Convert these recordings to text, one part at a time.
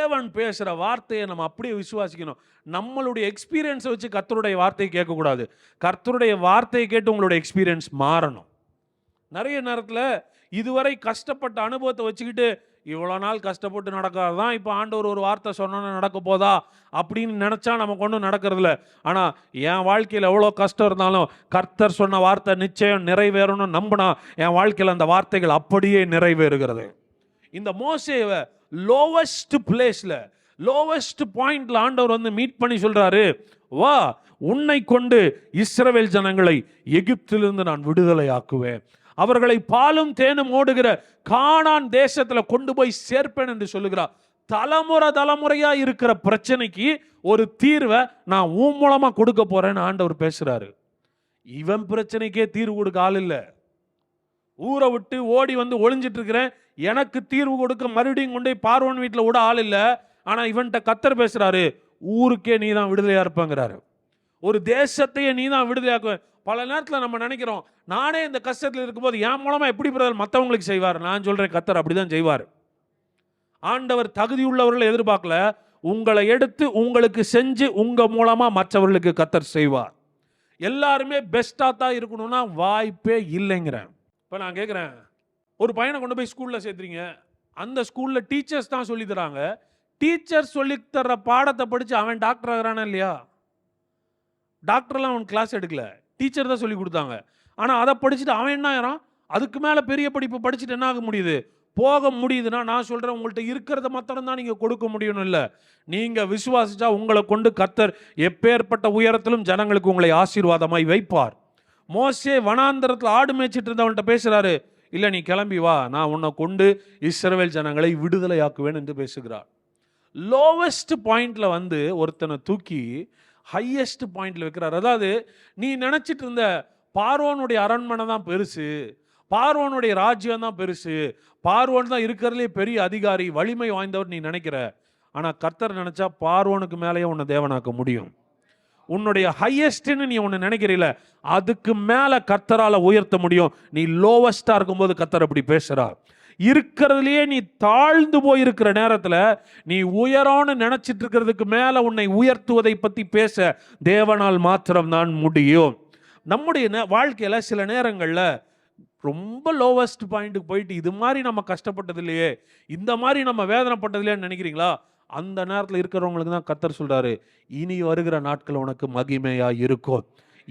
தேவன் பேசுகிற வார்த்தையை நம்ம அப்படியே விசுவாசிக்கணும். நம்மளுடைய எக்ஸ்பீரியன்ஸை வச்சு கர்த்தருடைய வார்த்தையை கேட்கக்கூடாது. கர்த்தருடைய வார்த்தையை கேட்டு உங்களுடைய எக்ஸ்பீரியன்ஸ் மாறணும். நிறைய நேரத்தில் இதுவரை கஷ்டப்பட்ட அனுபவத்தை வச்சுக்கிட்டு இவ்வளோ நாள் கஷ்டப்பட்டு நடக்காதான் இப்போ ஆண்டவர் ஒரு வார்த்தை சொன்னோன்னு நடக்க போதா? அப்படின்னு நினச்சா நமக்கு ஒன்றும் நடக்கிறதில்ல ஆனால் என் வாழ்க்கையில் எவ்வளோ கஷ்டம் இருந்தாலும் கர்த்தர் சொன்ன வார்த்தை நிச்சயம் நிறைவேறணும்னு நம்பினா என் வாழ்க்கையில் அந்த வார்த்தைகள் அப்படியே நிறைவேறுகிறது. இந்த மோசேவை லோவஸ்ட் பிளேஸில் லோவஸ்ட் பாயிண்டில் ஆண்டவர் வந்து மீட் பண்ணி சொல்கிறாரு வா உன்னை கொண்டு இஸ்ரவேல் ஜனங்களை எகிப்திலிருந்து நான் விடுதலை ஆக்குவேன் அவர்களை பாலும் தேனும் ஓடுகிற காணான் தேசத்தில் கொண்டு போய் சேர்ப்பேன் என்று சொல்லுகிறார் தலைமுறை தலைமுறையாக இருக்கிற பிரச்சனைக்கு ஒரு தீர்வை நான் உன் மூலமாக கொடுக்க போறேன்னு ஆண்டவர் பேசுறாரு. இவன் பிரச்சனைக்கே தீர்வு கொடுக்க ஆள் இல்லை. ஊரை விட்டு ஓடி வந்து ஒளிஞ்சிட்டு இருக்கிறேன் எனக்கு தீர்வு கொடுக்க மறுபடியும் கொண்டு போய் பார்வன் வீட்டில் விட ஆள் இல்லை. ஆனால் இவன்கிட்ட கத்தர் பேசுகிறாரு ஊருக்கே நீ தான் விடுதலையாக இருப்பேங்கிறாரு. ஒரு தேசத்தையே நீ தான் விடுதலையாக்குவ பல நேரத்தில் நம்ம நினைக்கிறோம் நானே இந்த கஷ்டத்தில் இருக்கும்போது என் மூலமாக எப்படி பிரதர் மற்றவங்களுக்கு செய்வார்? நான் சொல்கிறேன் கத்தர் அப்படிதான் செய்வார். ஆண்டவர் தகுதி உள்ளவர்களை எதிர்பார்க்கல. உங்களை எடுத்து உங்களுக்கு செஞ்சு உங்கள் மூலமாக மற்றவர்களுக்கு கத்தர் செய்வார். எல்லாருமே பெஸ்ட்டாக தான் இருக்கணும்னா வாய்ப்பே இல்லைங்கிறேன். இப்போ நான் கேட்குறேன் ஒரு பையனை கொண்டு போய் ஸ்கூலில் சேர்த்துறீங்க. அந்த ஸ்கூலில் டீச்சர்ஸ் தான் சொல்லித்தராங்க டீச்சர் சொல்லி தர்ற பாடத்தை படித்து அவன் டாக்டர் ஆகிறானா இல்லையா? டாக்டர்லாம் அவன் கிளாஸ் எடுக்கல. டீச்சர் தான் சொல்லி கொடுத்தாங்க. ஆனால் அதை படிச்சுட்டு அவன் என்ன ஆகிறான் அதுக்கு மேலே பெரிய படிப்பு படிச்சுட்டு என்ன ஆக முடியுது? போக முடியுதுன்னா நான் சொல்கிறேன் உங்கள்கிட்ட இருக்கிறத மாத்திரம் தான் நீங்கள் கொடுக்க முடியணும் இல்லை. நீங்கள் விசுவாசிச்சா உங்களை கொண்டு கத்தர் எப்பேற்பட்ட உயரத்திலும் ஜனங்களுக்கு உங்களை ஆசீர்வாதமாய் வைப்பார். மோசே வனாந்தரத்தில் ஆடு மேய்ச்சிட்டு இருந்தவன்கிட்ட பேசுகிறாரு இல்லை நீ கிளம்பி வா. நான் உன்னை கொண்டு இஸ்ரவேல் ஜனங்களை விடுதலையாக்குவேன் என்று பேசுகிறார் லோவஸ்ட் பாயிண்டில் வந்து ஒருத்தனை தூக்கி ஹையஸ்ட் பாயிண்டில் வைக்கிறார். அதாவது நீ நினச்சிட்டு இருந்த பார்வோனுடைய அரண்மனை தான் பெருசு பார்வோனுடைய ராஜ்யம் தான் பெருசு பார்வோன் தான் இருக்கிறதுலே பெரிய அதிகாரி வலிமை வாய்ந்தவர் நீ நினைக்கிற. ஆனால் கர்த்தர் நினச்சா பார்வோனுக்கு மேலேயே உன்னை தேவனாக்க முடியும். உன்னுடைய ஹையஸ்ட்னு நீ ஒன்று நினைக்கிறீல அதுக்கு மேலே கத்தரால் உயர்த்த முடியும். நீ லோவஸ்ட்டாக இருக்கும்போது கத்தர் அப்படி பேசுகிறார் இருக்கிறதுலையே நீ தாழ்ந்து போயிருக்கிற நேரத்தில் நீ உயரோன்னு நினச்சிட்டு இருக்கிறதுக்கு மேலே உன்னை உயர்த்துவதை பற்றி பேச தேவனால் மாத்திரம் தான் முடியும். நம்முடைய வாழ்க்கையில் சில நேரங்களில் ரொம்ப லோவஸ்ட் பாயிண்ட்டுக்கு போயிட்டு இது மாதிரி நம்ம கஷ்டப்பட்டது இல்லையே இந்த மாதிரி நம்ம வேதனைப்பட்டது இல்லையான்னு நினைக்கிறீங்களா? அந்த நேரத்தில் இருக்கிறவங்களுக்கு தான் கத்தர் சொல்கிறாரு இனி வருகிற நாட்கள் உனக்கு மகிமையாக இருக்கும்.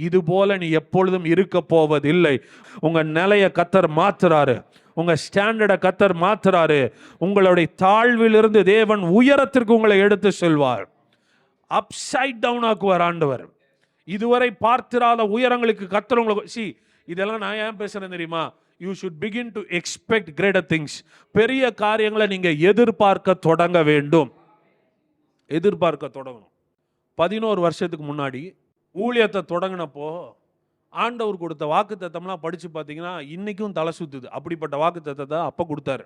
இது போல நீ எப்பொழுதும் இருக்க போவதில்லை. உங்கள் நிலையை கத்தர் மாற்றுறாரு உங்கள் ஸ்டாண்டர்டை கத்தர் மாற்றுறாரு உங்களுடைய தாழ்விலிருந்து தேவன் உயரத்திற்கு உங்களை எடுத்து செல்வார். அப்சைட் டவுன் ஆக்குவார் ஆண்டவர். இதுவரை பார்த்திராத உயரங்களுக்கு கத்தர் உங்களுக்கு சி இதெல்லாம் நான் ஏன் பேசுகிறேன் தெரியுமா? You should begin to expect greater things பெரிய காரியங்களை நீங்கள் எதிர்பார்க்க தொடங்க வேண்டும். எதிர்பார்க்க தொடங்கணும். பதினோரு வருஷத்துக்கு முன்னாடி ஊழியத்தை தொடங்கினப்போ ஆண்டவர் கொடுத்த வாக்கு தத்தம்லாம் படித்து பார்த்தீங்கன்னா இன்றைக்கும் தலை சுற்றுது அப்படிப்பட்ட வாக்கு தத்தத்தை அப்போ கொடுத்தாரு.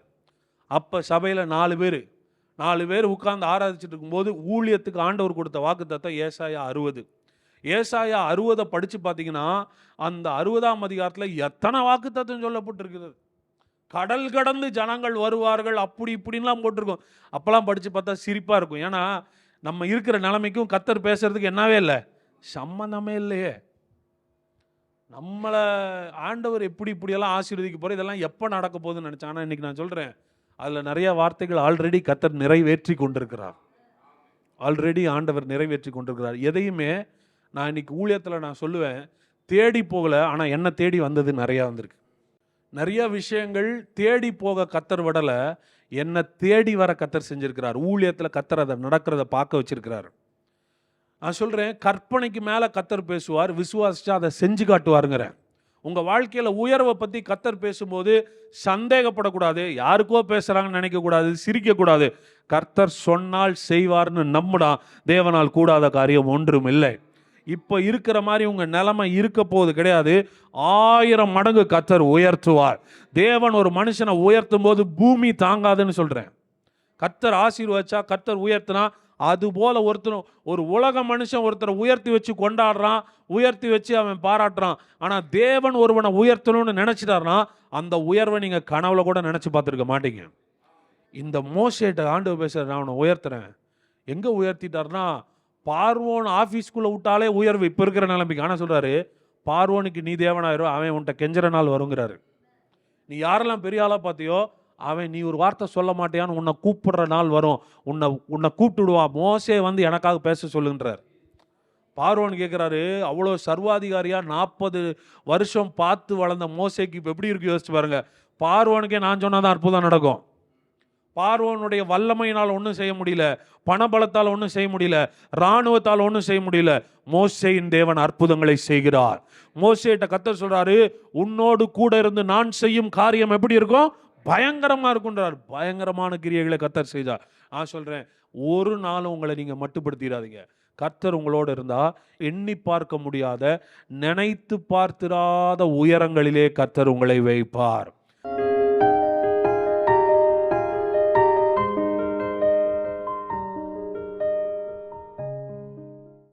அப்போ சபையில் நாலு பேர். நாலு பேர் உட்கார்ந்து ஆராதிச்சுட்டு இருக்கும்போது ஊழியத்துக்கு ஆண்டவர் கொடுத்த வாக்கு தத்தம் ஏசாயா அறுபது. ஏசாயா அறுபதை படித்து பார்த்தீங்கன்னா அந்த அறுபதாம் அதிகாரத்தில் எத்தனை வாக்கு தத்துவம் சொல்லப்பட்டிருக்கிறது? கடல் கடந்து ஜனங்கள் வருவார்கள். அப்படி இப்படின்லாம் போட்டிருக்கோம். அப்போல்லாம் படித்து பார்த்தா சிரிப்பாக இருக்கும். ஏன்னா நம்ம இருக்கிற நிலைமைக்கும் கத்தர் பேசுறதுக்கு என்னவே இல்லை. சம்மந்தமே இல்லையே. நம்மளை ஆண்டவர் எப்படி இப்படியெல்லாம் ஆசீர்வதிக்க போகிற இதெல்லாம் எப்போ நடக்க போகுதுன்னு நினச்சேன் ஆனால் இன்னைக்கு நான் சொல்கிறேன் அதில் நிறைய வார்த்தைகள் ஆல்ரெடி கத்தர் நிறைவேற்றி கொண்டிருக்கிறார். ஆல்ரெடி ஆண்டவர் நிறைவேற்றி கொண்டிருக்கிறார். எதையுமே நான் இன்னைக்கு ஊழியத்தில் நான் சொல்லுவேன் தேடி போகலை ஆனால் என்ன தேடி வந்தது நிறையா வந்திருக்கு. நிறைய விஷயங்கள் தேடி போக கத்தர் விடலை. என்னை தேடி வர கத்தர் செஞ்சுருக்கிறார். ஊழியத்தில் கத்தர் அதை நடக்கிறத பார்க்க வச்சுருக்கிறார். நான் சொல்கிறேன் கற்பனைக்கு மேலே கத்தர் பேசுவார் விசுவாசிச்சா அதை செஞ்சு காட்டுவாருங்கிறேன் உங்கள் வாழ்க்கையில் உயர்வை பற்றி கத்தர் பேசும்போது சந்தேகப்படக்கூடாது யாருக்கோ பேசுகிறாங்கன்னு நினைக்கக்கூடாது சிரிக்கக்கூடாது. கர்த்தர் சொன்னால் செய்வார்னு நம்முடா தேவனால் கூடாத காரியம் ஒன்றும் இல்லை. இப்போ இருக்கிற மாதிரி உங்கள் நிலைமை இருக்க போவது கிடையாது. ஆயிரம் மடங்கு கத்தர் உயர்த்துவார். தேவன் ஒரு மனுஷனை உயர்த்தும் போது பூமி தாங்காதுன்னு சொல்கிறேன் கத்தர் ஆசீர்வச்சா கத்தர் உயர்த்தினா அது போல ஒருத்தரும் ஒரு உலக மனுஷன் ஒருத்தரை உயர்த்தி வச்சு கொண்டாடுறான் உயர்த்தி வச்சு அவன் பாராட்டுறான். ஆனால் தேவன் ஒருவனை உயர்த்தணும்னு நினச்சிட்டாருன்னா அந்த உயர்வை நீங்கள் கனவுல கூட நினச்சி பார்த்துருக்க மாட்டீங்க. இந்த மோசேட்டை ஆண்டு பேசுகிற நான் அவனை உயர்த்துறேன். எங்கே உயர்த்திட்டாருன்னா பார்வோன் ஆஃபீஸ்க்குள்ளே விட்டாலே உயர்வு. இப்போ இருக்கிற நிலைமைக்கு ஆனால் சொல்கிறாரு பார்வோனுக்கு நீ தேவனாயிரும் அவன் உன்கிட்ட கெஞ்சற நாள் வருங்கிறாரு. நீ யாரெல்லாம் பெரிய ஆளாக பார்த்தியோ அவன் நீ ஒரு வார்த்தை சொல்ல மாட்டியான்னு உன்னை கூப்பிடுற நாள் வரும். உன்னை உன்னை கூப்பிட்டுடுவான் மோசே வந்து எனக்காக பேச சொல்லுன்றார் பார்வோன் கேட்குறாரு அவ்வளோ சர்வாதிகாரியாக நாற்பது வருஷம் பார்த்து வளர்ந்த மோசேக்கு இப்போ எப்படி இருக்கு யோசிச்சு பாருங்க. பார்வோனுக்கே நான் சொன்னாதான் அற்புதம் நடக்கும். பார்வோனுடைய வல்லமையினால் ஒன்றும் செய்ய முடியல பணபலத்தால் ஒன்றும் செய்ய முடியல இராணுவத்தால் ஒன்றும் செய்ய முடியல. மோசையின் தேவன் அற்புதங்களை செய்கிறார். மோசையிட்ட கத்தர் சொல்றாரு உன்னோடு கூட இருந்து நான் செய்யும் காரியம் எப்படி இருக்கும்? பயங்கரமாக இருக்குன்றார் பயங்கரமான கிரியைகளை கத்தர் செய்தார். நான் சொல்கிறேன் ஒரு நாளும் உங்களை நீங்கள் மட்டுப்படுத்திடாதீங்க. கர்த்தர் உங்களோடு இருந்தால் எண்ணி பார்க்க முடியாத நினைத்து பார்த்திராத உயரங்களிலே கர்த்தர் உங்களை வைப்பார்.